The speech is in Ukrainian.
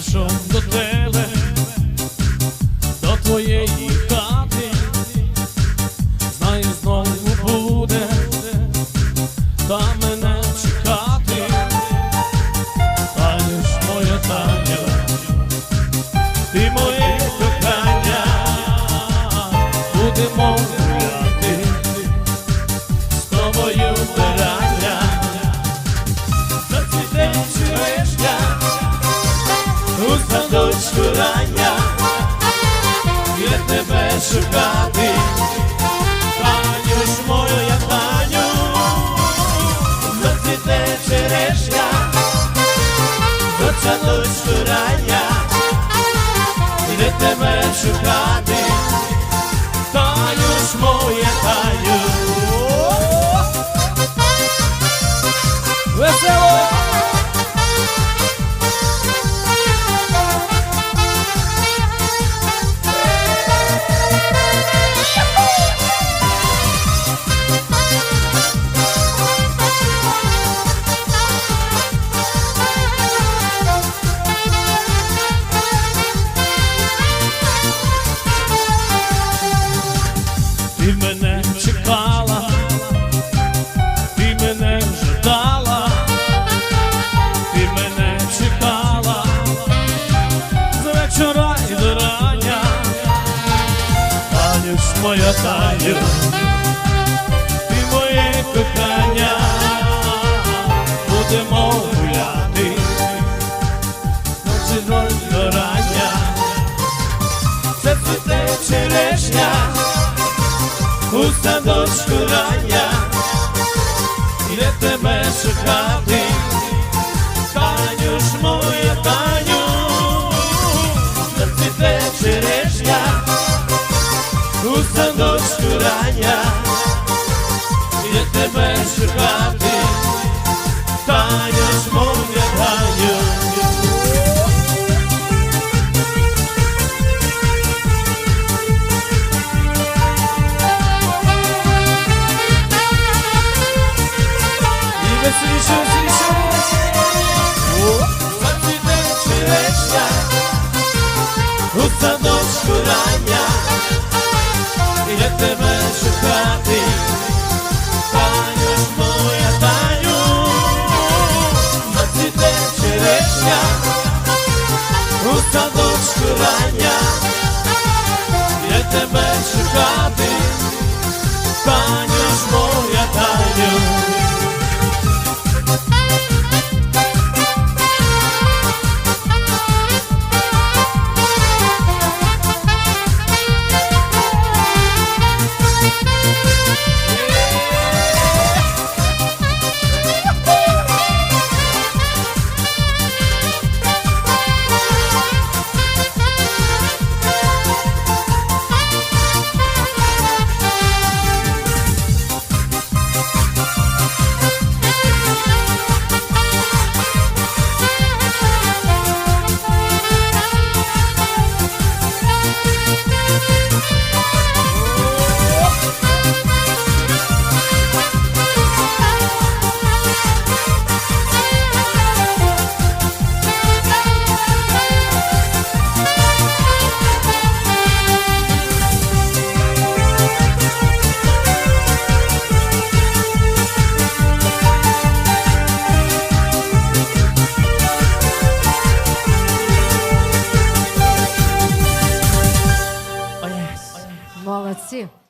прийшов до тебе, до твоєї хати, знаю знову. Садочку рання, я тебе шукати, Таню ж мою, я Таню, зацвіте черешня, у садочку рання, де тебе шукати, Таню ж моя Таню. Весело! Ти мене чекала, ти мене ждала, ти мене чекала. З вечора і до рання, Таню моя Таню, ти моє кохання, будемо гуляти, ночі до рання, це цвіте черешня у садочку рання, я тебе шукати, Таню ж моя Таню, зацвіте черешня, у садочку рання, я тебе шукати.